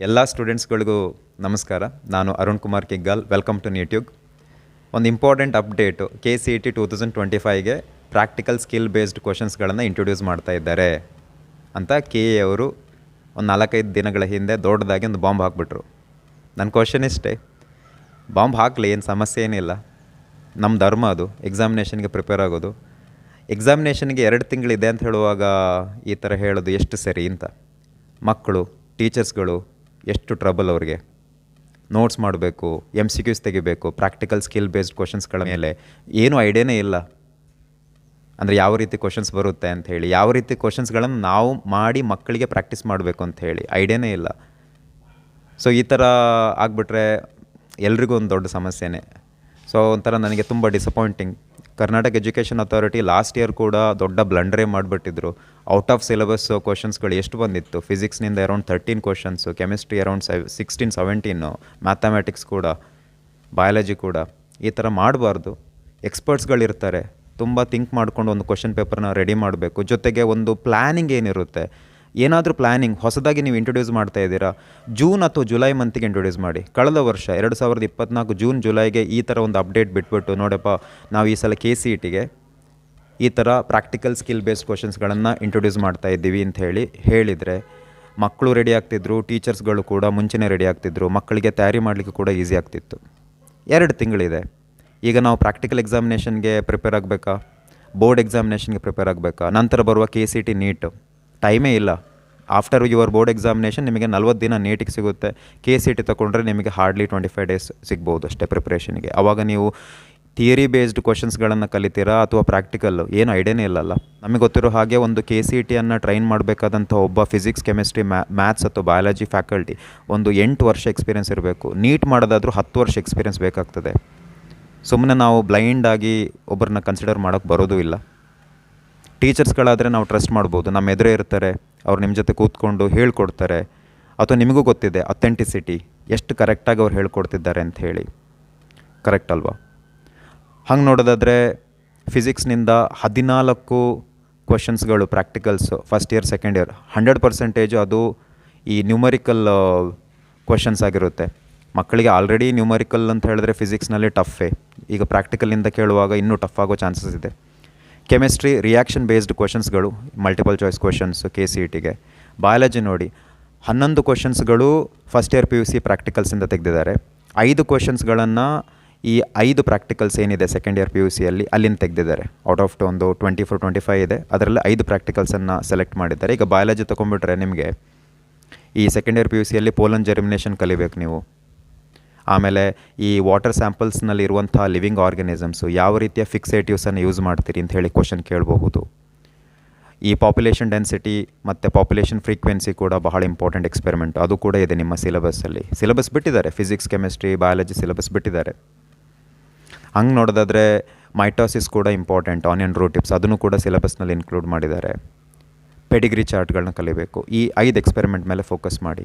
ಎಲ್ಲ ಸ್ಟೂಡೆಂಟ್ಸ್ಗಳಿಗೂ ನಮಸ್ಕಾರ. ನಾನು ಅರುಣ್ ಕುಮಾರ್ ಕಿಗ್ಗಾಲ್. ವೆಲ್ಕಮ್ ಟು ನ್ಯೂಟ್ಯೂಬ್ ಒಂದು important update K C E T two thousand twenty ಫೈವ್ಗೆ practical skill based ಕ್ವಶನ್ಸ್ಗಳನ್ನು ಇಂಟ್ರೊಡ್ಯೂಸ್ ಮಾಡ್ತಾ ಇದ್ದಾರೆ ಅಂತ ಕೆ ಎ ಅವರು ಒಂದು ನಾಲ್ಕೈದು ದಿನಗಳ ಹಿಂದೆ ದೊಡ್ಡದಾಗಿ ಒಂದು ಬಾಂಬ್ ಹಾಕ್ಬಿಟ್ರು. ನನ್ನ ಕ್ವಶನ್ ಇಷ್ಟೇ. ಬಾಂಬ್ ಹಾಕಲಿ, ಏನು ಸಮಸ್ಯೆ ಏನಿಲ್ಲ ನಮ್ಮ ಧರ್ಮ ಅದು ಎಕ್ಸಾಮಿನೇಷನ್ಗೆ ಪ್ರಿಪೇರ್ ಆಗೋದು. ಎಕ್ಸಾಮಿನೇಷನ್ಗೆ ಎರಡು ತಿಂಗಳಿದೆ ಅಂತ ಹೇಳುವಾಗ ಈ ಥರ ಹೇಳೋದು ಎಷ್ಟು ಸರಿ ಅಂತ. ಮಕ್ಕಳು ಟೀಚರ್ಸ್ಗಳು ಎಷ್ಟು ಟ್ರಬಲ್ ಅವ್ರಿಗೆ. ನೋಟ್ಸ್ ಮಾಡಬೇಕು ಎಂ ಸಿ ಕ್ಯೂಸ್ ತೆಗಿಬೇಕು ಪ್ರಾಕ್ಟಿಕಲ್ ಸ್ಕಿಲ್ ಬೇಸ್ಡ್ ಕ್ವಶನ್ಸ್ಗಳ ಮೇಲೆ ಏನೂ ಐಡಿಯಾನೇ ಇಲ್ಲ. ಅಂದರೆ ಯಾವ ರೀತಿ ಕ್ವಶನ್ಸ್ ಬರುತ್ತೆ ಅಂತ ಹೇಳಿ, ಯಾವ ರೀತಿ ಕ್ವಶನ್ಸ್ಗಳನ್ನು ನಾವು ಮಾಡಿ ಮಕ್ಕಳಿಗೆ ಪ್ರಾಕ್ಟೀಸ್ ಮಾಡಬೇಕು ಅಂತ ಹೇಳಿ ಐಡಿಯಾನೇ ಇಲ್ಲ. ಸೊ ಈ ಥರ ಆಗಿಬಿಟ್ರೆ ಎಲ್ರಿಗೂ ಒಂದು ದೊಡ್ಡ ಸಮಸ್ಯೆನೇ. ಸೊ ಒಂಥರ ನನಗೆ ತುಂಬ disappointing Karnataka education authority last year ಕೂಡ ದೊಡ್ಡ ಬ್ಲಂಡ್ರೇ ಮಾಡಿಬಿಟ್ಟಿದ್ರು. ಔಟ್ ಆಫ್ ಸಿಲೆಬಸ್ ಕ್ವಶನ್ಸ್ಗಳು ಎಷ್ಟು ಬಂದಿತ್ತು? ಫಿಸಿಕ್ಸ್ನಿಂದ around thirteen questions chemistry around ಸೆವ್ sixteen seventeen mathematics ಕೂಡ ಬಯಾಲಜಿ ಕೂಡ. ಈ ಥರ ಮಾಡಬಾರ್ದು. ಎಕ್ಸ್ಪರ್ಟ್ಸ್ಗಳಿರ್ತಾರೆ ತುಂಬ ಥಿಂಕ್ ಮಾಡ್ಕೊಂಡು ಒಂದು ಕ್ವಶನ್ ಪೇಪರ್ನ ರೆಡಿ ಮಾಡಬೇಕು. ಜೊತೆಗೆ ಒಂದು ಪ್ಲ್ಯಾನಿಂಗ್ ಏನಿರುತ್ತೆ? ಏನಾದರೂ ಪ್ಲ್ಯಾನಿಂಗ್ ಹೊಸದಾಗಿ ನೀವು ಇಂಟ್ರೊಡ್ಯೂಸ್ ಮಾಡ್ತಾ ಇದ್ದೀರಾ? ಜೂನ್ ಅಥವಾ ಜುಲೈ ಮಂತಿಗೆ ಇಂಟ್ರೊಡ್ಯೂಸ್ ಮಾಡಿ. ಕಳೆದ ವರ್ಷ, ಎರಡು ಸಾವಿರದ ಇಪ್ಪತ್ನಾಲ್ಕು ಜೂನ್, ಜುಲೈಗೆ ಈ ಥರ ಒಂದು ಅಪ್ಡೇಟ್ ಬಿಟ್ಬಿಟ್ಟು ನೋಡಪ್ಪ, ನಾವು ಈ ಸಲ ಕೆ ಸಿ ಇ ಟಿಗೆ ಈ ಥರ ಪ್ರಾಕ್ಟಿಕಲ್ ಸ್ಕಿಲ್ ಬೇಸ್ಡ್ ಕ್ವಶನ್ಸ್ಗಳನ್ನು ಇಂಟ್ರೊಡ್ಯೂಸ್ ಮಾಡ್ತಾ ಇದ್ದೀವಿ ಅಂತ ಹೇಳಿ ಹೇಳಿದರೆ, ಮಕ್ಕಳು ರೆಡಿ ಆಗ್ತಿದ್ರು ಟೀಚರ್ಸ್ಗಳು ಕೂಡ ಮುಂಚೆನೇ ರೆಡಿ ಆಗ್ತಿದ್ರು, ಮಕ್ಕಳಿಗೆ ತಯಾರಿ ಮಾಡಲಿಕ್ಕೆ ಕೂಡ ಈಸಿ ಆಗ್ತಿತ್ತು. ಎರಡು ತಿಂಗಳಿದೆ. ಈಗ ನಾವು ಪ್ರಾಕ್ಟಿಕಲ್ ಎಕ್ಸಾಮಿನೇಷನ್ಗೆ ಪ್ರಿಪೇರ್ ಆಗಬೇಕಾ? ಬೋರ್ಡ್ ಎಕ್ಸಾಮಿನೇಷನ್ಗೆ ಪ್ರಿಪೇರ್ ಆಗಬೇಕಾ? ನಂತರ ಬರುವ ಕೆ ಸಿ ಟಿ ನೀಟ್ ಟೈಮೇ ಇಲ್ಲ. ಆಫ್ಟರ್ ಯುವರ್ ಬೋರ್ಡ್ ಎಕ್ಸಾಮಿನೇಷನ್ ನಿಮಗೆ ನಲ್ವತ್ತು ದಿನ ನೀಟಿಗೆ ಸಿಗುತ್ತೆ. ಕೆ ಸಿ ಟಿ ತೊಗೊಂಡ್ರೆ ನಿಮಗೆ ಹಾರ್ಡ್ಲಿ ಟ್ವೆಂಟಿ ಫೈವ್ ಡೇಸ್ ಸಿಗ್ಬೋದು ಅಷ್ಟೇ ಪ್ರಿಪ್ರೇಷನ್ಗೆ ಆವಾಗ ನೀವು ಥಿಯರಿ ಬೇಸ್ಡ್ ಕ್ವಶನ್ಸ್ಗಳನ್ನು ಕಲಿತೀರಾ ಅಥವಾ ಪ್ರಾಕ್ಟಿಕಲ್ ಏನು ಐಡಿಯಾನೇ ಇಲ್ಲಲ್ಲ. ನಮಗೆ ಗೊತ್ತಿರೋ ಹಾಗೆ ಒಂದು ಕೆ ಸಿ ಟಿಯನ್ನು ಟ್ರೈನ್ ಮಾಡಬೇಕಾದಂಥ ಒಬ್ಬ ಫಿಸಿಕ್ಸ್ ಕೆಮಿಸ್ಟ್ರಿ ಮ್ಯಾ ಮ್ಯಾಥ್ಸ್ ಅಥವಾ ಬಯಾಲಜಿ ಫ್ಯಾಕಲ್ಟಿ ಒಂದು ಎಂಟು ವರ್ಷ ಎಕ್ಸ್ಪೀರಿಯನ್ಸ್ ಇರಬೇಕು. ನೀಟ್ ಮಾಡೋದಾದರೂ ಹತ್ತು ವರ್ಷ ಎಕ್ಸ್ಪೀರಿಯನ್ಸ್ ಬೇಕಾಗ್ತದೆ. ಸುಮ್ಮನೆ ನಾವು ಬ್ಲೈಂಡ್ ಆಗಿ ಒಬ್ಬರನ್ನ ಕನ್ಸಿಡರ್ ಮಾಡೋಕ್ಕೆ ಬರೋದು ಇಲ್ಲ. ಟೀಚರ್ಸ್ಗಳಾದರೆ ನಾವು ಟ್ರಸ್ಟ್ ಮಾಡ್ಬೋದು. ನಮ್ಮ ಎದುರೆ ಇರ್ತಾರೆ, ಅವ್ರು ನಿಮ್ಮ ಜೊತೆ ಕೂತ್ಕೊಂಡು ಹೇಳ್ಕೊಡ್ತಾರೆ. ಅಥವಾ ನಿಮಗೂ ಗೊತ್ತಿದೆ, ಅಥೆಂಟಿಸಿಟಿ, ಎಷ್ಟು ಕರೆಕ್ಟಾಗಿ ಅವ್ರು ಹೇಳ್ಕೊಡ್ತಿದ್ದಾರೆ ಅಂತ ಹೇಳಿ. ಕರೆಕ್ಟ್ ಅಲ್ವಾ? ಹಂಗೆ ನೋಡೋದಾದರೆ, ಫಿಸಿಕ್ಸ್ನಿಂದ ಹದಿನಾಲ್ಕು ಕ್ವಶನ್ಸ್ಗಳು, practicals, first year, second year, hundred percentage ಅದು ಈ ನ್ಯೂಮರಿಕಲ್ ಕ್ವಶನ್ಸ್ ಆಗಿರುತ್ತೆ. ಮಕ್ಕಳಿಗೆ ಆಲ್ರೆಡಿ ನ್ಯೂಮರಿಕಲ್ ಅಂತ ಹೇಳಿದ್ರೆ ಫಿಸಿಕ್ಸ್ನಲ್ಲಿ ಟಫೇ. ಈಗ ಪ್ರಾಕ್ಟಿಕಲಿಂದ ಕೇಳುವಾಗ ಇನ್ನೂ ಟಫ್ ಆಗೋ ಚಾನ್ಸಸ್ ಇದೆ. Chemistry reaction based ಕ್ವಶನ್ಸ್ಗಳು multiple choice questions K C E ಟಿಗೆ ಬಯಾಲಜಿ ನೋಡಿ, ಹನ್ನೊಂದು ಕ್ವಶನ್ಸ್ಗಳು first year P U C ಪ್ರಾಕ್ಟಿಕಲ್ಸಿಂದ ತೆಗೆದಿದ್ದಾರೆ. ಐದು ಕ್ವಶನ್ಸ್ಗಳನ್ನು ಈ ಐದು ಪ್ರಾಕ್ಟಿಕಲ್ಸ್ ಏನಿದೆ ಸೆಕೆಂಡ್ ಇಯರ್ ಪಿ ಯು ಸಿಯಲ್ಲಿ ಅಲ್ಲಿಂದ ತೆಗೆದಿದ್ದಾರೆ. ಔಟ್ ಆಫ್ ಒಂದು ಟ್ವೆಂಟಿ ಫೋರ್ ಟ್ವೆಂಟಿ ಫೈವ್ ಇದೆ. ಅದರಲ್ಲಿ ಐದು ಪ್ರಾಕ್ಟಿಕಲ್ಸನ್ನು ಸೆಲೆಕ್ಟ್ ಮಾಡಿದ್ದಾರೆ. ಈಗ ಬಯಾಲಜಿ ತೊಗೊಂಡ್ಬಿಟ್ರೆ ನಿಮಗೆ ಈ ಸೆಕೆಂಡ್ ಇಯರ್ ಪಿ ಯು ಸಿಯಲ್ಲಿ ಪೋಲನ್ ಜರ್ಮಿನೇಷನ್ ಕಲಿಬೇಕು ನೀವು. ಆಮೇಲೆ ಈ ವಾಟರ್ ಸ್ಯಾಂಪಲ್ಸ್ನಲ್ಲಿ ಇರುವಂಥ ಲಿವಿಂಗ್ ಆರ್ಗನಿಸಮ್ಸು ಯಾವ ರೀತಿಯ ಫಿಕ್ಸೇಟಿವ್ಸನ್ನು ಯೂಸ್ ಮಾಡ್ತೀರಿ ಅಂತ ಹೇಳಿ ಕ್ವಶನ್ ಕೇಳಬಹುದು. ಈ ಪಾಪ್ಯುಲೇಷನ್ ಡೆನ್ಸಿಟಿ ಮತ್ತು ಪಾಪ್ಯುಲೇಷನ್ ಫ್ರೀಕ್ವೆನ್ಸಿ ಕೂಡ ಬಹಳ ಇಂಪಾರ್ಟೆಂಟ್ ಎಕ್ಸ್ಪೆರಿಮೆಂಟ್ ಅದು ಕೂಡ ಇದೆ ನಿಮ್ಮ ಸಿಲೆಬಸ್ಸಲ್ಲಿ ಸಿಲೆಬಸ್ ಬಿಟ್ಟಿದ್ದಾರೆ. ಫಿಸಿಕ್ಸ್ ಕೆಮಿಸ್ಟ್ರಿ ಬಯಾಲಜಿ ಸಿಲೆಬಸ್ ಬಿಟ್ಟಿದ್ದಾರೆ. ಹಂಗೆ ನೋಡೋದಾದರೆ ಮೈಟೋಸಿಸ್ ಕೂಡ ಇಂಪಾರ್ಟೆಂಟ್ ಆನಿಯನ್ ರೂಟಿಪ್ಸ್ ಅದನ್ನು ಕೂಡ ಸಿಲೆಬಸ್ನಲ್ಲಿ ಇನ್ಕ್ಲೂಡ್ ಮಾಡಿದ್ದಾರೆ. ಪೆಡಿಗ್ರಿ ಚಾರ್ಟ್ಗಳನ್ನ ಕಲಿಬೇಕು. ಈ ಐದು ಎಕ್ಸ್ಪೆರಿಮೆಂಟ್ ಮೇಲೆ ಫೋಕಸ್ ಮಾಡಿ.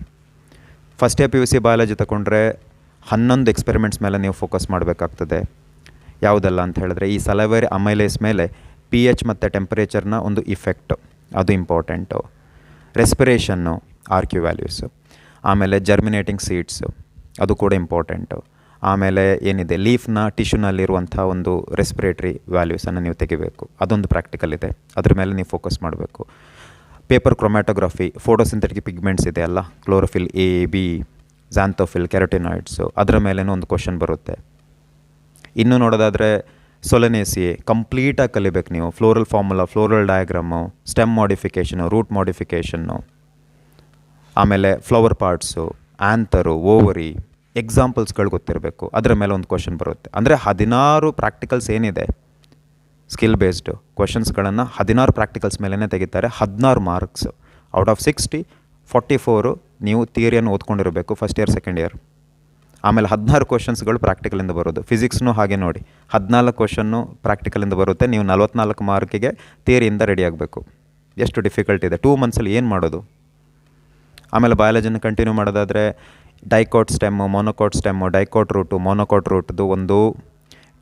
First year P U C biology ತಗೊಂಡ್ರೆ ಹನ್ನೊಂದು ಎಕ್ಸ್ಪೆರಿಮೆಂಟ್ಸ್ ಮೇಲೆ ನೀವು ಫೋಕಸ್ ಮಾಡಬೇಕಾಗ್ತದೆ. ಯಾವುದಲ್ಲ ಅಂತ ಹೇಳಿದ್ರೆ, ಈ ಸಲವರಿ ಅಮೈಲೇಸ್ ಮೇಲೆ ಪಿ ಎಚ್ ಮತ್ತು ಟೆಂಪರೇಚರ್ನ ಒಂದು ಇಫೆಕ್ಟು ಅದು important respiration R Q values ಆಮೇಲೆ ಜರ್ಮಿನೇಟಿಂಗ್ ಸೀಡ್ಸು ಅದು ಕೂಡ ಇಂಪಾರ್ಟೆಂಟು ಆಮೇಲೆ ಏನಿದೆ ಲೀಫ್ನ ಟಿಶ್ಯೂನಲ್ಲಿರುವಂಥ ಒಂದು ರೆಸ್ಪಿರೇಟ್ರಿ ವ್ಯಾಲ್ಯೂಸನ್ನು ನೀವು ತೆಗಿಬೇಕು. ಅದೊಂದು ಪ್ರಾಕ್ಟಿಕಲ್ ಇದೆ. ಅದ್ರ ಮೇಲೆ ನೀವು ಫೋಕಸ್ ಮಾಡಬೇಕು. ಪೇಪರ್ ಕ್ರೊಮ್ಯಾಟೋಗ್ರಫಿ ಫೋಟೋಸಿಂಥೆಟಿಕ್ ಪಿಗ್ಮೆಂಟ್ಸ್ ಇದೆ ಅಲ್ಲ? Chlorophyll a b xanthophyll carotenoids ಅದರ ಮೇಲೇನೂ ಒಂದು ಕ್ವಶನ್ ಬರುತ್ತೆ. ಇನ್ನು ನೋಡೋದಾದರೆ ಸೊಲೆನೇಸಿ ಕಂಪ್ಲೀಟಾಗಿ ಕಲಿಬೇಕು ನೀವು. Floral formula floral diagram stem modification root modification ಆಮೇಲೆ ಫ್ಲವರ್ ಪಾರ್ಟ್ಸು ಆ್ಯಂಥರು ಓವರಿ ಎಕ್ಸಾಂಪಲ್ಸ್ಗಳು ಗೊತ್ತಿರಬೇಕು. ಅದರ ಮೇಲೆ ಒಂದು ಕ್ವಶನ್ ಬರುತ್ತೆ. ಅಂದರೆ ಹದಿನಾರು ಪ್ರಾಕ್ಟಿಕಲ್ಸ್ ಏನಿದೆ? ಸ್ಕಿಲ್ ಬೇಸ್ಡು ಕ್ವಶನ್ಸ್ಗಳನ್ನು ಹದಿನಾರು ಪ್ರಾಕ್ಟಿಕಲ್ಸ್ ಮೇಲೇ ತೆಗಿತಾರೆ. ಹದಿನಾರು marks out of sixty forty four ನೀವು ಥಿಯರಿಯನ್ನು ಓದ್ಕೊಂಡಿರಬೇಕು ಫಸ್ಟ್ ಇಯರ್ ಸೆಕೆಂಡ್ ಇಯರ್ ಆಮೇಲೆ ಹದಿನಾರು ಕ್ವಶನ್ಸ್ಗಳು ಪ್ರಾಕ್ಟಿಕಲಿಂದ ಬರೋದು. ಫಿಸಿಕ್ಸ್ನೂ ಹಾಗೆ ನೋಡಿ. ಹದಿನಾಲ್ಕು ಕ್ವಶನ್ನು ಪ್ರಾಕ್ಟಿಕಲಿಂದ ಬರುತ್ತೆ. ನೀವು ನಲ್ವತ್ನಾಲ್ಕು ಮಾರ್ಕಿಗೆ ಥಿಯರಿಯಿಂದ ರೆಡಿ ಆಗಬೇಕು. ಎಷ್ಟು ಡಿಫಿಕಲ್ಟ್ ಇದೆ? ಟೂ ಮಂತ್ಸಲ್ಲಿ ಏನು ಮಾಡೋದು? ಆಮೇಲೆ ಬಯಾಲಜಿನ ಕಂಟಿನ್ಯೂ ಮಾಡೋದಾದರೆ dicot stem monocot stem dicot root monocot ರೂಟ್ದು ಒಂದು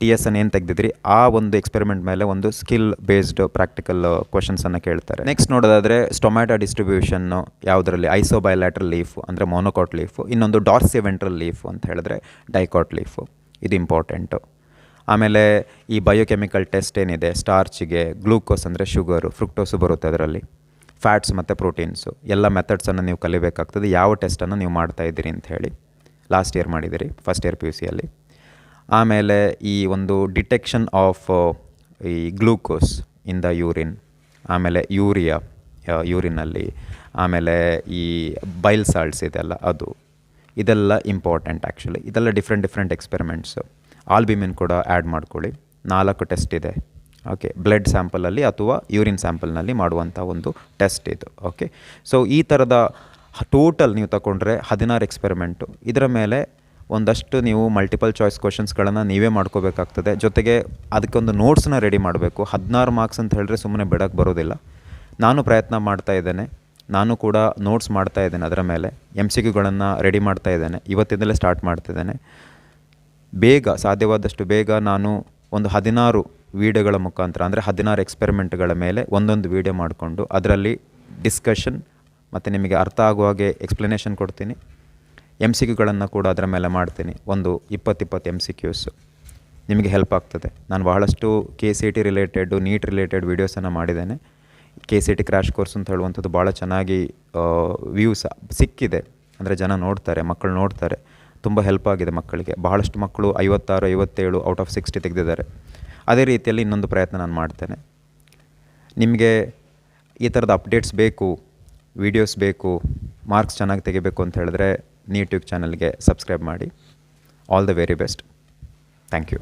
ಟಿ ಎಸ್ ಅನ್ನು ಏನು ತೆಗೆದಿದ್ರಿ? ಆ ಒಂದು ಎಕ್ಸ್ಪೆರಿಮೆಂಟ್ ಮೇಲೆ ಒಂದು ಸ್ಕಿಲ್ ಬೇಸ್ಡ್ ಪ್ರಾಕ್ಟಿಕಲ್ ಕ್ವಶನ್ಸನ್ನು ಕೇಳ್ತಾರೆ. ನೆಕ್ಸ್ಟ್ ನೋಡೋದಾದರೆ ಸ್ಟೊಮ್ಯಾಟೊ ಡಿಸ್ಟ್ರಿಬ್ಯೂಷನ್ನು ಯಾವುದರಲ್ಲಿ? ಐಸೋಬೈಲ್ಯಾಟ್ರಲ್ ಲೀಫ್ ಅಂದರೆ ಮೋನೋಕಾಟ್ ಲೀಫ್ ಇನ್ನೊಂದು ಡಾರ್ಸಿವೆಂಟ್ರಲ್ ಲೀಫ್ ಅಂತ ಹೇಳಿದ್ರೆ ಡೈಕಾಟ್ ಲೀಫು ಇದು ಇಂಪಾರ್ಟೆಂಟು ಆಮೇಲೆ ಈ ಬಯೋಕೆಮಿಕಲ್ ಟೆಸ್ಟ್ ಏನಿದೆ? ಸ್ಟಾರ್ಚಿಗೆ ಗ್ಲೂಕೋಸ್ ಅಂದರೆ ಶುಗರು ಫ್ರುಕ್ಟೋಸು ಬರುತ್ತೆ ಅದರಲ್ಲಿ. ಫ್ಯಾಟ್ಸ್ ಮತ್ತು ಪ್ರೋಟೀನ್ಸು ಎಲ್ಲ ಮೆಥಡ್ಸನ್ನು ನೀವು ಕಲಿಬೇಕಾಗ್ತದೆ. ಯಾವ ಟೆಸ್ಟನ್ನು ನೀವು ಮಾಡ್ತಾ ಇದ್ದೀರಿ ಅಂತ ಹೇಳಿ. ಲಾಸ್ಟ್ ಇಯರ್ ಮಾಡಿದ್ದೀರಿ ಫಸ್ಟ್ ಇಯರ್ ಪಿ ಯು ಸಿಯಲ್ಲಿ ಆಮೇಲೆ ಈ ಒಂದು ಡಿಟೆಕ್ಷನ್ ಆಫ್ ಈ ಗ್ಲೂಕೋಸ್ ಇನ್ ದ ಯೂರಿನ್, ಆಮೇಲೆ ಯೂರಿಯಾ ಯೂರಿನಲ್ಲಿ ಆಮೇಲೆ ಈ ಬೈಲ್ ಸಾಲ್ಟ್ಸ್ ಇದೆಲ್ಲ, ಅದು. ಇದೆಲ್ಲ ಇಂಪಾರ್ಟೆಂಟ್ ಆ್ಯಕ್ಚುಲಿ ಇದೆಲ್ಲ ಡಿಫ್ರೆಂಟ್ ಡಿಫ್ರೆಂಟ್ ಎಕ್ಸ್ಪೆರಿಮೆಂಟ್ಸು. ಆಲ್ಬಿಮಿನ್ ಕೂಡ ಆ್ಯಡ್ ಮಾಡ್ಕೊಳ್ಳಿ. ನಾಲ್ಕು ಟೆಸ್ಟ್ ಇದೆ. ಓಕೆ. ಬ್ಲಡ್ ಸ್ಯಾಂಪಲಲ್ಲಿ ಅಥವಾ ಯೂರಿನ್ ಸ್ಯಾಂಪಲ್ನಲ್ಲಿ ಮಾಡುವಂಥ ಒಂದು ಟೆಸ್ಟ್ ಇದು. ಓಕೆ. ಸೊ, ಈ ಥರದ ಟೋಟಲ್ ನೀವು ತಗೊಂಡ್ರೆ ಹದಿನಾರು ಎಕ್ಸ್ಪೆರಿಮೆಂಟು. ಇದರ ಮೇಲೆ ಒಂದಷ್ಟು ನೀವು ಮಲ್ಟಿಪಲ್ ಚಾಯ್ಸ್ ಕ್ವಶನ್ಸ್ಗಳನ್ನು ನೀವೇ ಮಾಡ್ಕೋಬೇಕಾಗ್ತದೆ. ಜೊತೆಗೆ ಅದಕ್ಕೊಂದು ನೋಟ್ಸ್ನ ರೆಡಿ ಮಾಡಬೇಕು. ಹದಿನಾರು ಮಾರ್ಕ್ಸ್ ಅಂತ ಹೇಳಿದ್ರೆ ಸುಮ್ಮನೆ ಬಿಡೋಕ್ಕೆ ಬರೋದಿಲ್ಲ. ನಾನು ಪ್ರಯತ್ನ ಮಾಡ್ತಾ ಇದ್ದೇನೆ. ನಾನು ಕೂಡ ನೋಟ್ಸ್ ಮಾಡ್ತಾ ಇದ್ದೇನೆ ಅದರ ಮೇಲೆ. ಎಂ ಸಿ ಕ್ಯೂಗಳನ್ನು ರೆಡಿ ಮಾಡ್ತಾ ಇದ್ದೇನೆ. ಇವತ್ತಿಂದಲೇ ಸ್ಟಾರ್ಟ್ ಮಾಡ್ತಿದ್ದೇನೆ ಬೇಗ, ಸಾಧ್ಯವಾದಷ್ಟು ಬೇಗ ನಾನು ಒಂದು ಹದಿನಾರು ವೀಡಿಯೋಗಳ ಮುಖಾಂತರ, ಅಂದರೆ ಹದಿನಾರು ಎಕ್ಸ್ಪೆರಿಮೆಂಟ್ಗಳ ಮೇಲೆ ಒಂದೊಂದು ವೀಡಿಯೋ ಮಾಡಿಕೊಂಡು, ಅದರಲ್ಲಿ ಡಿಸ್ಕಷನ್ ಮತ್ತು ನಿಮಗೆ ಅರ್ಥ ಆಗುವ ಹಾಗೆ ಎಕ್ಸ್ಪ್ಲನೇಷನ್ ಕೊಡ್ತೀನಿ. ಎಂ ಸಿ ಕ್ಯೂಗಳನ್ನು ಕೂಡ ಅದರ ಮೇಲೆ ಮಾಡ್ತೀನಿ. ಒಂದು ಇಪ್ಪತ್ತಿಪ್ಪತ್ತು ಎಂ ಸಿ ಕ್ಯೂಸು ನಿಮಗೆ ಹೆಲ್ಪ್ ಆಗ್ತದೆ. ನಾನು ಬಹಳಷ್ಟು K C T related NEET related ವೀಡಿಯೋಸನ್ನು ಮಾಡಿದ್ದೇನೆ. K C T crash course ಅಂತ ಹೇಳುವಂಥದ್ದು ಭಾಳ ಚೆನ್ನಾಗಿ ವ್ಯೂಸ್ ಸಿಕ್ಕಿದೆ. ಅಂದರೆ ಜನ ನೋಡ್ತಾರೆ ಮಕ್ಕಳು ನೋಡ್ತಾರೆ. ತುಂಬ ಹೆಲ್ಪ್ ಆಗಿದೆ ಮಕ್ಕಳಿಗೆ. ಬಹಳಷ್ಟು ಮಕ್ಕಳು ಐವತ್ತಾರು, ಐವತ್ತೇಳು ಔಟ್ ಆಫ್ ಸಿಕ್ಸ್ಟಿ ತೆಗೆದಿದ್ದಾರೆ. ಅದೇ ರೀತಿಯಲ್ಲಿ ಇನ್ನೊಂದು ಪ್ರಯತ್ನ ನಾನು ಮಾಡ್ತೇನೆ. ನಿಮಗೆ ಈ ಥರದ ಅಪ್ಡೇಟ್ಸ್ ಬೇಕು ವೀಡಿಯೋಸ್ ಬೇಕು ಮಾರ್ಕ್ಸ್ ಚೆನ್ನಾಗಿ ತೆಗಿಬೇಕು ಅಂತ ಹೇಳಿದ್ರೆ ನೀಟ್ಯೂಬ್ ಚಾನಲ್ಗೆ ಸಬ್ಸ್ಕ್ರೈಬ್ ಮಾಡಿ. All the very best thank you